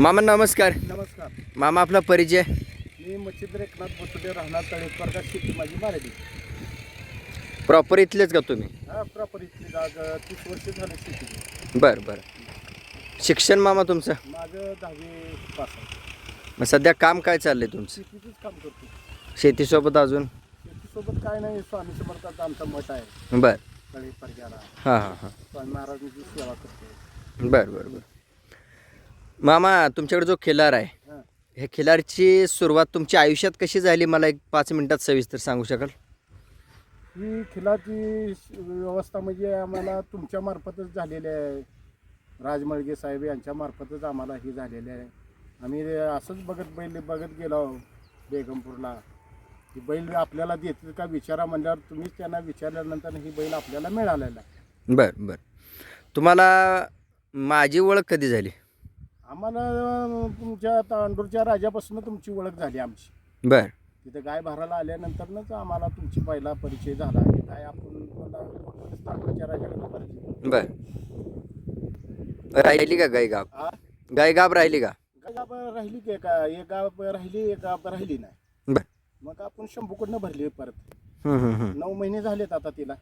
मामा नमस्कार. नमस्कार. मामा आपला परिचय? मी मच्छिंद्र एकनाथ बोसुडे राहणार तळेकर का शेती माझी मराठी प्रॉपर इथलेच का तुम्ही? हा प्रॉपर इथली आज तीस वर्ष झालं शेती. बरं बरं. शिक्षण मामा तुमचं? माझं दहावी पास आहे. मग सध्या काम काय चाललंय तुमचं? शेतीचंच काम करतो. शेतीसोबत अजून? शेतीसोबत काय नाही स्वामी समर्थाचा आमचा मठ आहे. बरं. तळे परग्याला हां हां हां. स्वामी महाराजांची सेवा करतो. बरं बरं बरं. मामा तुमच्याकडे जो खिलार आहे हां. हे खिलारची सुरुवात तुमच्या आयुष्यात कशी झाली? मला एक पाच मिनिटात सविस्तर सांगू शकाल? ही खिलाची व्यवस्था म्हणजे आम्हाला तुमच्या मार्फतच झालेली आहे. राजमळगे साहेब यांच्या मार्फतच आम्हाला ही झालेली आहे. आम्ही असंच बघत बैल बघत गेलो बेगमपूरला. ही बैल आपल्याला देतील का विचारा म्हणल्यावर तुम्हीच त्यांना विचारल्यानंतर ही बैल आपल्याला मिळालेला आहे. बरं बरं. तुम्हाला माझी ओळख कधी झाली? आम्हाला तुमच्या तांडूरच्या राजापासून तुमची ओळख झाली आमची. बरं. तिथं गाय भरायला आल्यानंतरच आम्हाला तुमची पहिला परिचय झाला. की काय आपण तांडूरच्या राजाकडे परिचय बरं. राहिली का गाय गाब? हा गाय गाब राहिली का? गाय गाव राहिली की का? एक गाव राहिली एक गाव राहिली नाही. बरं. मग आपण शंभूकडनं भरली परत. नऊ महिने झालेत आता तिला.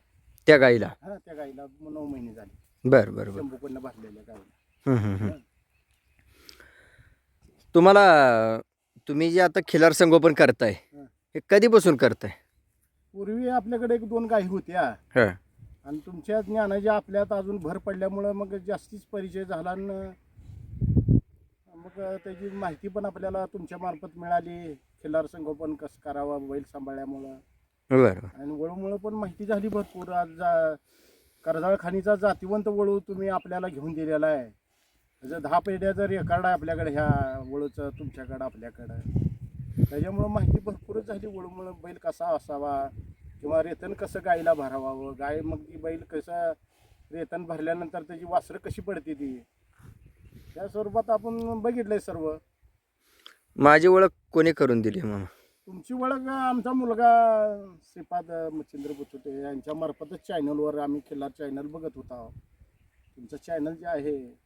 त्या गाईला? हा त्या गाईला नऊ महिने झाले. बरं बरं बरं. शंभूकडनं भरलेल्या गाईला. तुम्हाला तुम्ही जे आता खिलार संगोपन करताय हं. हे कधीपासून करताय? पूर्वी आपल्याकडे एक दोन गायी होत्या. हं. आणि तुमच्या ज्ञानाच्या आपल्यात अजून भर पडल्यामुळं मग जास्तीच परिचय झाला आणि मग त्याची माहिती पण आपल्याला तुमच्या मार्फत मिळाली. खिल्लार संगोपन कसं करावं बैल सांभाळल्यामुळं. बरं. आणि वळूमुळं पण माहिती झाली भरपूर. आज जा कर्जाळ खाणीचा जातिवंत वळू तुम्ही आपल्याला घेऊन दिलेला आहे. त्याचं दहा पेढ्याचं रेकॉर्ड आहे आपल्याकडे ह्या वळूचं तुमच्याकडं आपल्याकडं. त्याच्यामुळं माहिती भरपूरच झाली. वळूमुळं बैल कसा असावा किंवा रेतन कसं गायला भरावावं? गाय मग ती बैल कसं रेतन भरल्यानंतर त्याची वासरं कशी पडते ती? त्या स्वरूपात आपण बघितलंय सर्व. माझी ओळख कोणी करून दिली मामा? तुमची ओळख आमचा मुलगा श्रीपाद मच्छिंद्र बुचुटे यांच्या मार्फतच चॅनलवर आम्ही खिल्लार चॅनल बघत होता. तुमचं चॅनल जे आहे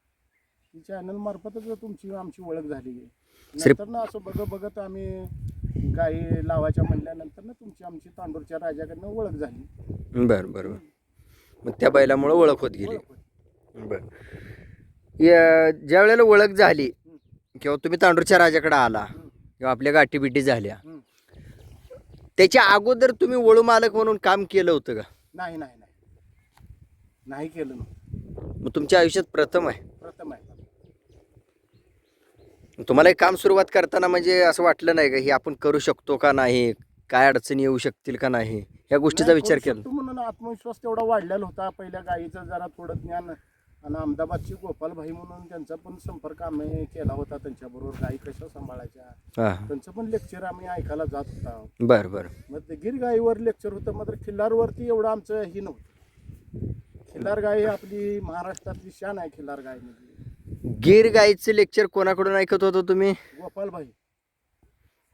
ती चॅनल मार्फतच तुमची आमची ओळख झाली. श्री- नंतर ना असं बघत बघत आम्ही गाई लावायच्या म्हणल्यानंतर ना तुमची आमची तांडूरच्या राजाकडनं ओळख झाली. बरं बरं बरं. मग त्या बैलामुळं ओळख होत गेली. ओळख होती. बरं. या ज्या वेळेला ओळख झाली किंवा तुम्ही तांडूरच्या राजाकडे आला किंवा आपल्या गाठीबिटी झाल्या हम्म. त्याच्या अगोदर तुम्ही वळू मालक म्हणून काम केलं होतं का? नाही नाही नाही. नाही केलं ना मग तुमच्या आयुष्यात प्रथम आहे. प्रथम आहे. तुम्हाला हे काम सुरुवात करताना म्हणजे असं वाटलं नाही का हे आपण करू शकतो का नाही? काय अडचणी येऊ शकतील का नाही? या गोष्टीचा नाही, विचार करू केला. शकतो म्हणून आत्मविश्वास तेवढा वाढलेला होता. पहिल्या गाईचं जरा थोडं ज्ञान आणि अहमदाबादची गोपालभाई म्हणून त्यांचा पण संपर्क आम्ही केला होता त्यांच्याबरोबर. गाई कशा सांभाळायच्या? हां. त्यांचं पण लेक्चर आम्ही ऐकायला जात होता. बरं बरं. मग ते गिर गाईवर लेक्चर होतं मात्र खिल्लारवरती एवढं आमचं ही नव्हतं. खिल्लार गाय ही आपली महाराष्ट्रातली शान आहे खिल्लार गाय म्हणजे गीर गाईचं लेक्चर कोणाकडून ऐकत होतो तुम्ही? गोपालभाई.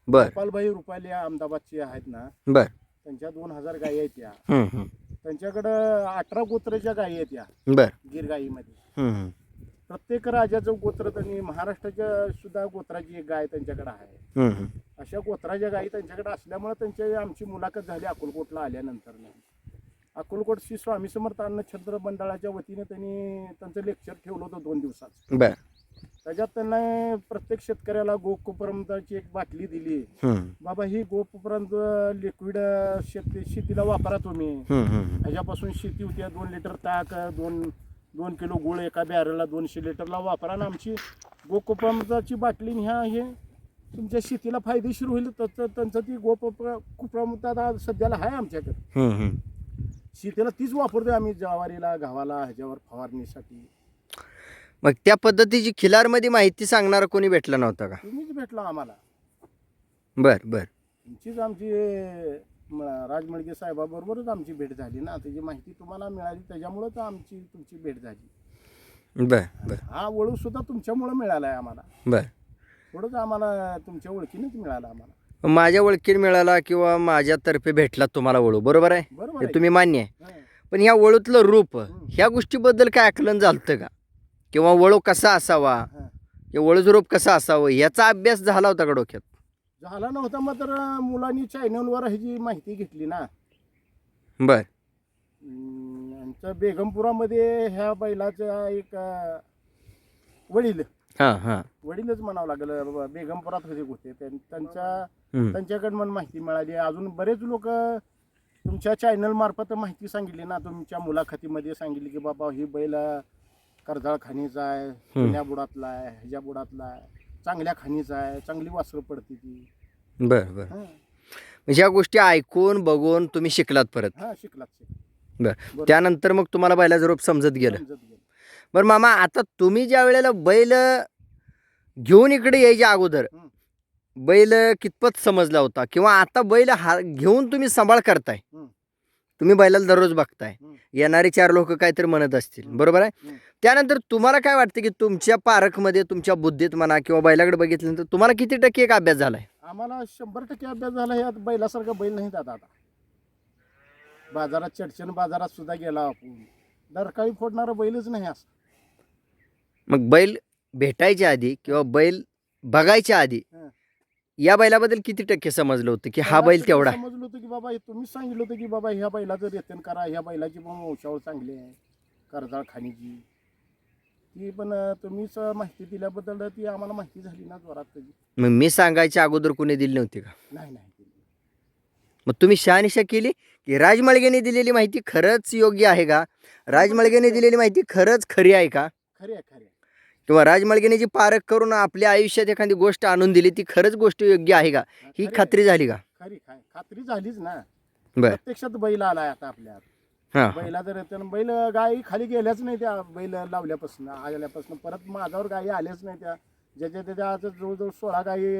बर. गोपालभाई रुपाली अहमदाबादची आहेत ना. बर. त्यांच्या दोन हजार गायी आहेत या. हम्म, हम्म. त्यांच्याकडं अठरा गोत्रच्या गायी आहेत या. बर. गिर हम्म, हम्म. प्रत्येक राजाचं गोत्र त्यांनी महाराष्ट्राच्या सुद्धा गोत्राची एक गाय त्यांच्याकडे आहे. हम्म, हम्म. अशा गोत्राच्या गायी त्यांच्याकडे असल्यामुळे त्यांची आमची मुलाखत झाली अकोलकोटला आल्यानंतर अकोलकोट श्री स्वामी समर्थ अन्न छत्र मंडळाच्या वतीने त्यांनी त्यांचं लेक्चर ठेवलं होतं दोन दिवसात. बर. त्याच्यात त्यांना प्रत्येक शेतकऱ्याला गोकुपर्यंतची एक बाटली दिली. बाबा ही गोकुपर्यंत लिक्विड शेती शेतीला वापरा तुम्ही. ह्याच्यापासून शेती होती. दोन लिटर ताक दोन दोन किलो गुळ एका बॅरलला दोनशे लिटरला वापरा आणि आमची. गोकुप्रमताची बाटली ह्या हे तुमच्या शेतीला फायदेशीर होईल. त्याचं त्यांचं ती गोप कुप्रमतात आज सध्याला आहे आमच्याकडे. शेतीला तीच वापरतोय आम्ही ज्वारीला गव्हाला ह्याच्यावर फवारणीसाठी. मग त्या पद्धतीची खिलारमध्ये माहिती सांगणारा कोणी भेटला नव्हता का? तुम्हीच भेटला आम्हाला. बर बर. तुमचीच आमची म, राजमळगे साहेबाबरोबरच आमची भेट झाली ना. त्याची माहिती तुम्हाला मिळाली त्याच्यामुळंच आमची तुमची भेट झाली. बर बर. हा वळू सुद्धा तुमच्यामुळं मिळाला आहे आम्हाला. बर. थोडंच आम्हाला तुमच्या ओळखीनेच मिळालं आम्हाला. माझ्या ओळखीन मिळाला किंवा माझ्यातर्फे भेटला तुम्हाला वळू बरोबर आहे? बरोबर हे आहे. तुम्ही मान्य आहे. पण ह्या वळूतलं रूप ह्या गोष्टीबद्दल काय आकलन झालं का? किंवा वळू कसा असावा? हा. हे. वळूचं रोप कसं असावं? याचा अभ्यास झाला होता का डोक्यात? झाला नव्हता मग तर मुलांनी चॅनलवर ह्याची माहिती घेतली ना. बर. अं, आमच्या बेगमपुरामध्ये ह्या बैलाचा एक अं, वडील. हां हां. वडीलच म्हणावं लागलं बाबा बेगमपुरात होते होते त्यां- त्यांच्या त्यांच्याकडून माहिती मिळाली. अजून बरेच लोक तुमच्या चॅनल मार्फत माहिती सांगितली ना. तुमच्या मुलाखतीमध्ये सांगितली की बाबा ही बैल कर्जाळ खाणीचा आहे जुन्या बुडातला आहे ह्याच्या बुडातला आहे. चांगल्या खाणीचा आहे चांगली वासरं पडते ती. बर बर. हा. म्हणजे ह्या गोष्टी ऐकून बघून तुम्ही शिकलात परत. हा शिकलात शिकलात. बर. त्यानंतर मग तुम्हाला बैलाचं रोप समजत गेलं. समजत गेलं. बरं मामा आता तुम्ही ज्या वेळेला बैल घेऊन इकडे यायच्या अगोदर हं. बैल कितपत समजला होता किंवा आता बैल हा घेऊन तुम्ही सांभाळ करताय. तुम्ही बैलाला दररोज बघताय. येणारे चार लोक काहीतरी म्हणत असतील. बरोबर आहे. त्यानंतर तुम्हाला काय वाटतं की तुमच्या पारखमध्ये तुमच्या बुद्धीत म्हणा किंवा बैलाकडे बघितल्यानंतर तुम्हाला किती टक्के एक अभ्यास झालाय आम्हाला शंभर टक्के अभ्यास झाला यात बैलासारखा बैल नाही दादा आता बाजारात चडचण बाजारात सुद्धा गेला आपण दरकाळी फोडणारा बैलच नाही असं मग बैल भेटायच्या आधी किंवा बैल बघायच्या आधी. या बैलाबद्दल किती टक्के समजलं होतं की हा बैल तर तेवढा? आहे? समजलं होतं की बाबा हे तुम्हीच सांगितलं होतं की बाबा ह्या बैलाचं रेतन करा ह्या बैलाची पण वंशावळ चांगली आहे कर्जाळ खाणीची. ती पण अं, तुम्हीच माहिती दिल्याबद्दल ती आम्हाला माहिती झाली ना जोरात त्याची मग मी सांगायच्या अगोदर कोणी दिली नव्हती का? नाही नाही. मग तुम्ही शहानिशा केली की राजमाळगेने दिलेली माहिती खरंच योग्य आहे का? राजमाळगेने दिलेली माहिती खरंच खरी आहे का? खरी आहे खरी आहे. किंवा राजमाळगेने जी पारख करून आपल्या आयुष्यात एखादी गोष्ट आणून दिली ती खरंच गोष्ट योग्य आहे का? हा. खात्री झाली का? खरी काय खात्री झालीच ना. बर. प्रत्यक्षात बैल आलाय आता आपल्या हां. बैला जर बैल गायी खाली गेल्याच नाही त्या बैल लावल्यापासून आल्यापासून. परत माझ्यावर गायी आल्याच नाही त्या. ज्याच्या त्याच्या आता जवळजवळ सोळा गायी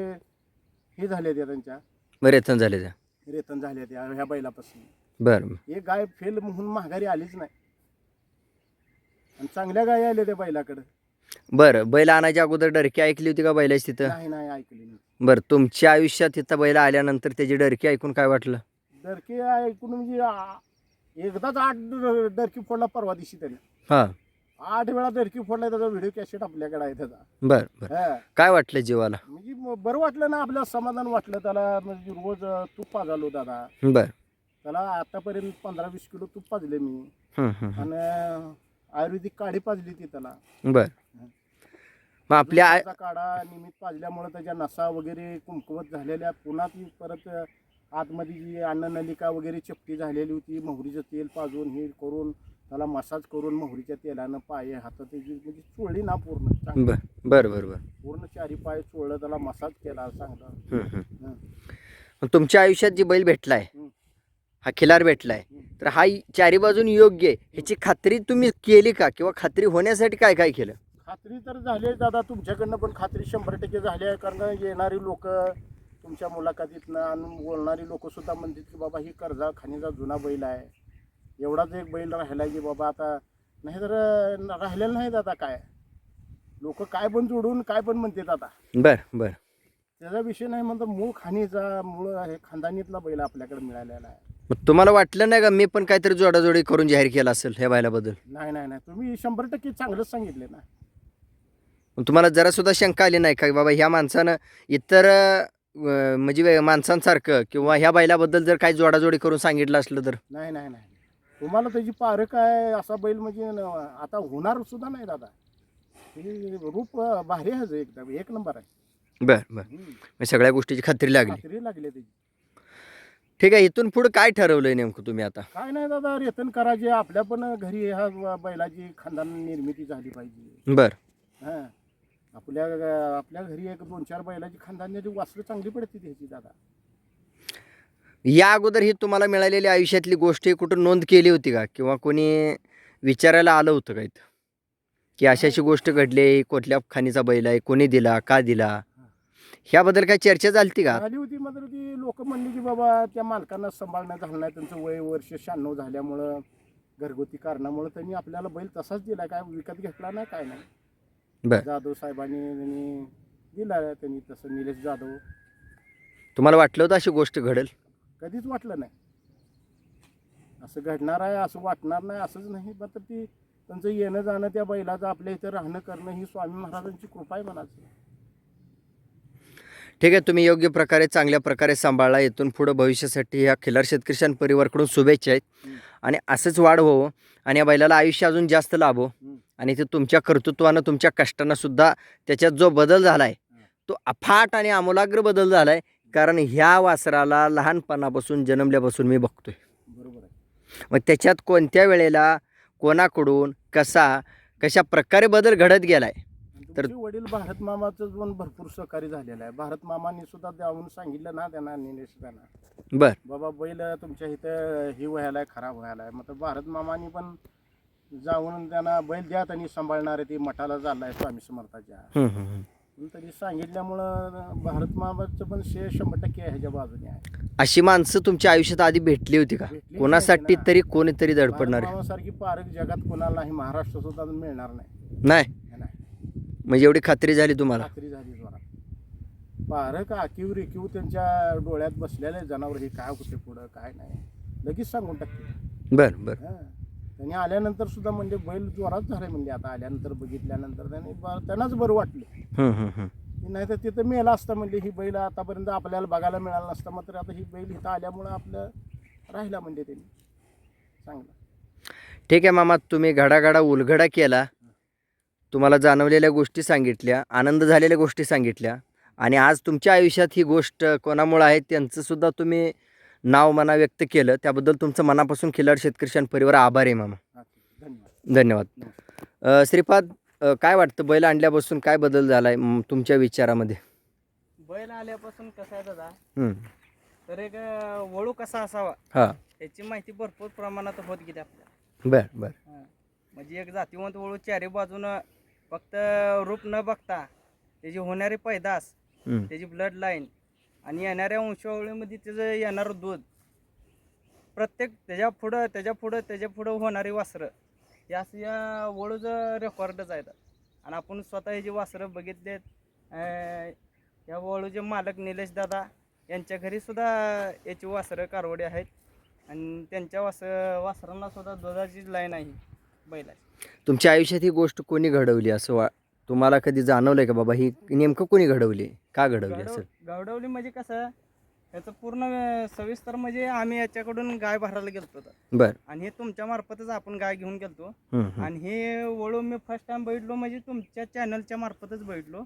हे झाल्या त्या त्यांच्या. बरेच झाले त्या. रेतन झाल्या त्या ह्या बैलापासून. बरं एक गाय फेल म्हणून माघारी आलीच नाही. आणि चांगल्या गायी आल्या त्या बैलाकडे. बरं बैल आणायच्या अगोदर डरकी ऐकली होती का बैलाची तिथं? नाही नाही ऐकली नाही बरं तुमच्या आयुष्यात तिथं बैल आल्यानंतर त्याची डरकी ऐकून काय वाटलं? डरकी ऐकून म्हणजे आ- एकदाच आठ डर- डरकी फोडला परवा दिवशी त्याने. हां. आठ वेळा डरकी फोडला त्याचा व्हिडिओ कॅसेट आपल्याकडे आहे त्याचा. बरं बरं. हा. काय वाटलं जीवाला? म्हणजे म- बरं वाटलं ना आपल्याला समाधान वाटलं त्याला म्हणजे रोज अं, तूप पाजालो दादा. बरं. त्याला आतापर्यंत पंधरा वीस किलो तूप पाजले मी. हं, हं, हं. आणि आयुर्वेदिक काढी पाजली ती त्याला बरं मग आपल्या आय- दुधाचा काढा निमित्त पाजल्यामुळे त्याच्या नसा वगैरे कुमकुवत झालेल्या पुन्हा ती परत आतमध्ये जी अन्ननलिका वगैरे चपटी झालेली होती मोहरीचं तेल पाजून हे करून त्याला मसाज करून मोहरीच्या तेलानं पाय हात त्याची म्हणजे चोळली ना पूर्ण चांगली. बरं बरं बरं बरं पूर्ण चारी पाय चोळलं त्याला मसाज केला चांगला. हं. मग तुमच्या आयुष्यात जी बैल भेटलाय हं. हा खिलार भेटलाय. हं. तर हा चारी बाजून योग्य आहे. ह्याची खात्री तुम्ही केली का? किंवा खात्री होण्यासाठी काय काय केलं? खात्री तर झाली आहे दादा. तुमच्याकडनं पण खात्री शंभर टक्के झाली आहे. कारण येणारी लोक तुमच्या मुलाखतीतनं आणि बोलणारी लोक सुद्धा म्हणतात की बाबा ही कर्जा खाणीचा जुना बैल आहे. एवढाच एक बैल राहिला की बाबा आता नाही तर राहिलेलं नाही दादा काय. लोक काय पण जोडून काय पण म्हणतात आता. बरं बरं. त्याचा विषय नाही म्हणतो मूळ खाणीचा मूळ हे खानदानीतला बैल आपल्याकडे मिळालेला आहे. मग तुम्हाला वाटलं नाही का मी पण काहीतरी जोडाजोडी करून जाहीर केला असेल ह्या बैलाबद्दल नाही नाही नाही. तुम्ही शंभर टक्के चांगलंच सांगितले ना. मग तुम्हाला जरा सुद्धा शंका आली नाही का? बाबा ह्या माणसानं इतर अं, म्हणजे वे- माणसांसारखं किंवा ह्या बैलाबद्दल जर काही जोडाजोडी करून सांगितलं असलं तर? नाही नाही नाही. तुम्हाला त्याची पारख आहे असा बैल म्हणजे न- आता होणार सुद्धा नाही दादा. हे रूप भारी आहे एकदम. एक नंबर आहे. बरं बरं. हम्म. मग सगळ्या गोष्टीची खात्री लागली. खात्री लागली त्याची. ठीक आहे इथून पुढे काय ठरवलंय नेमकं तुम्ही आता? काय नाही दादा रेतन करायचे आपल्या पण घरी ह्या ब- बैलाची खानदान निर्मिती झाली पाहिजे. बरं. हां. आपल्या आपल्या घरी एक दोन चार बैलाची खानदानाची वासरं चांगली पडते त्याची दादा. या अगोदर ही तुम्हाला मिळालेली आयुष्यातली गोष्ट ही कुठं नोंद केली होती का? किंवा कोणी विचारायला आलं होतं का इथं? की अशी अशी गोष्ट घडली कुठल्या खाणीचा बैल आहे कोणी दिला का दिला? ह्याबद्दल काय चर्चा झाली का? झाली होती मात्र ती लोक म्हणली की बाबा त्या मालकांना सांभाळणं झालं नाही त्यांचं वय वर्ष शहाण्णव झाल्यामुळं घरगुती कारणामुळं त्यांनी आपल्याला बैल तसाच दिला काय विकत घेतला नाही काय नाही. बर. जाधव साहेबांनी त्यांनी दिला त्यांनी तसं निलेश जाधव. तुम्हाला वाटलं होतं अशी गोष्ट घडेल? कधीच वाटलं नाही. असं घडणार आहे असं वाटणार नाही असंच नाही मात्र ती त्यांचं येणं जाणं त्या बैलाचं आपल्या इथं राहणं करणं ही स्वामी महाराजांची कृपा आहे म्हणायचं. ठीक आहे तुम्ही योग्य प्रकारे चांगल्या प्रकारे सांभाळला. इथून पुढं भविष्यासाठी ह्या खिलार शेतकरी परिवारकडून शुभेच्छा आहेत. आणि असंच वाढ व्हावं आणि या बैलाला आयुष्य अजून जास्त लाभो. आणि ते तुमच्या कर्तृत्वानं तुमच्या कष्टानं सुद्धा त्याच्यात जो बदल झाला आहे तो अफाट आणि आमूलाग्र बदल झाला आहे कारण ह्या वासराला लहानपणापासून जन्मल्यापासून मी बघतोय. बरोबर आहे. मग त्याच्यात कोणत्या वेळेला कोणाकडून कसा कशा प्रकारे बदल घडत गेला आहे तर- तुमचे वडील भारत मामाचं पण भरपूर सहकार्य झालेलं आहे. भारत मामांनी सुद्धा जाऊन सांगितलं ना त्यांना निलेश त्यांना बरं. बाबा बैल तुमच्या इथं ही व्हायला आहे खराब व्हायला आहे. मग तर भारत मामानी पण जाऊन त्यांना बैल द्या त्यांनी सांभाळणार आहे ती मठाला झाला आहे स्वामी समर्थाच्या. हम्म, हम्म, हम्म. म्हणून त्यांनी सांगितल्यामुळं भारत मामाचं पण श्रेय शंभर टक्के ह्याच्या बाजूने आहे. अशी माणसं तुमच्या आयुष्यात आधी भेटली होती का? भेटली कोणासाठी नाही ना. तरी कोणीतरी धडपडणार भारत मामासारखी पारक जगात कोणाला नाही महाराष्ट्र सुद्धा मिळणार नाही. नाही? म्हणजे एवढी खात्री झाली तुम्हाला? खात्री झाली जोरात पारक आकीव रेकीव त्यांच्या डोळ्यात बसलेले जनावर हे काय होते पुढं काय नाही. लगेच सांगून टाकते. बरं बरं. हा. त्यांनी आल्यानंतर सुद्धा म्हणजे बैल जोरात झाले म्हणजे आता आल्यानंतर बघितल्यानंतर त्यांनी ब- त्यांनाच बरं वाटलं. हम्म, हम्म, हम्म. नाही तर तिथं मेला असतं म्हणजे ही बैल आतापर्यंत आपल्याला बघायला मिळालं नसतं मात्र आता ही बैल इथं आल्यामुळं आपलं राहिला म्हणजे त्यांनी. चांगलं. ठीक आहे मामा तुम्ही घडाघडा उलगडा केला. तुम्हाला जाणवलेल्या गोष्टी सांगितल्या आनंद झालेल्या गोष्टी सांगितल्या आणि आज तुमच्या आयुष्यात ही गोष्ट कोणामुळं आहे त्यांचं सुद्धा तुम्ही नाव मना व्यक्त केलं. त्याबद्दल तुमचं मनापासून खिलार शेतकरी परिवार आभार आहे मामा. धन्यवाद. श्रीपाद काय वाटतं? बैल आणल्यापासून काय बदल झाला आहे तुमच्या विचारामध्ये? बैल आल्यापासून कसं आहे दादा. तर एक वळू कसा असावा? हां. याची माहिती भरपूर प्रमाणात होत गेली आपल्याला बरं बरं. म्हणजे एक जातीवंत वळू चारी बाजूनं फक्त रूप न बघता त्याची होणारी पैदास हम्म. त्याची ब्लड लाईन आणि येणाऱ्या वंशावळीमध्ये त्याचं येणारं दूध प्रत्येक त्याच्या पुढं त्याच्या पुढं त्याच्या पुढं होणारी वासरं या असं या वळूचं रेकॉर्डच आहेत. आणि आपण स्वतः ह्याची वासरं बघितलेत अं, या वळूचे मालक निलेश दादा यांच्या घरी सुद्धा याची वासरं कारवडी आहेत. आणि त्यांच्या वास वासरांना सुद्धा दुधाची लाईन आहे. तुमच्या आयुष्यात ही गोष्ट कोणी घडवली? असं वा तुम्हाला कधी जाणवलंय का बाबा ही नेमकं कोणी घडवली? का घडवली असेल? गावडवली म्हणजे कसं याचं पूर्ण अं, सविस्तर म्हणजे आम्ही याच्याकडून गाय भरायला गेलतो होतो. बरं. आणि हे तुमच्या मार्फतच आपण गाय घेऊन गेलतो. हम्म, हम्म. आणि हे वळू मी फर्स्ट टाइम बघितलो म्हणजे तुमच्या चॅनलच्या मार्फतच बघितलो.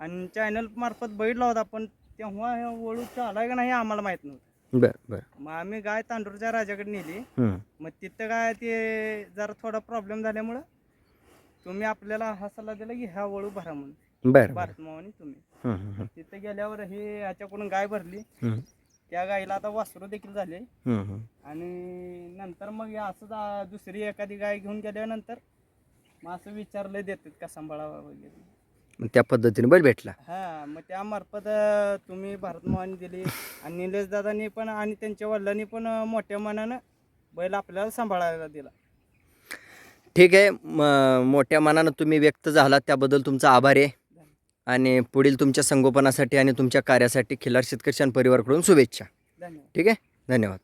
आणि चॅनल मार्फत बघितला होता पण तेव्हा हे वळू चालाय का नाही हे आम्हाला माहीत नव्हतं. बरं बरं मग आम्ही गाय तांडूरच्या राजाकडे नेली. मग तिथं काय ते जरा थोडा प्रॉब्लेम झाल्यामुळं तुम्ही आपल्याला हा सल्ला दिला की ह्या वळू भरा म्हणून बरं बरं भारत मावानी तुम्ही. तिथं गेल्यावर हे ह्याच्याकडून गाय भरली. त्या गाईला आता वासरू देखील झाले. आणि नंतर मग हे असंच आ- दुसरी एखादी गाय घेऊन गेल्यानंतर मग असं विचारलं देतात का सांभाळावा वगैरे मग त्या पद्धतीने बैल भेटला. हा मग त्यामार्फत अं, तुम्ही भारतमावानी दिली आणि निलेश दादांनी पण आणि त्यांच्या वडिलांनी पण अं, मोठ्या मनानं बैल आपल्याला सांभाळायला दिला. ठीक आहे म- मोठ्या मनानं तुम्ही व्यक्त झालात त्याबद्दल तुमचा आभार आहे. आणि पुढील तुमच्या संगोपनासाठी आणि तुमच्या कार्यासाठी खिलार शेतकरी परिवारकडून शुभेच्छा. धन्यवाद. ठीक आहे धन्यवाद.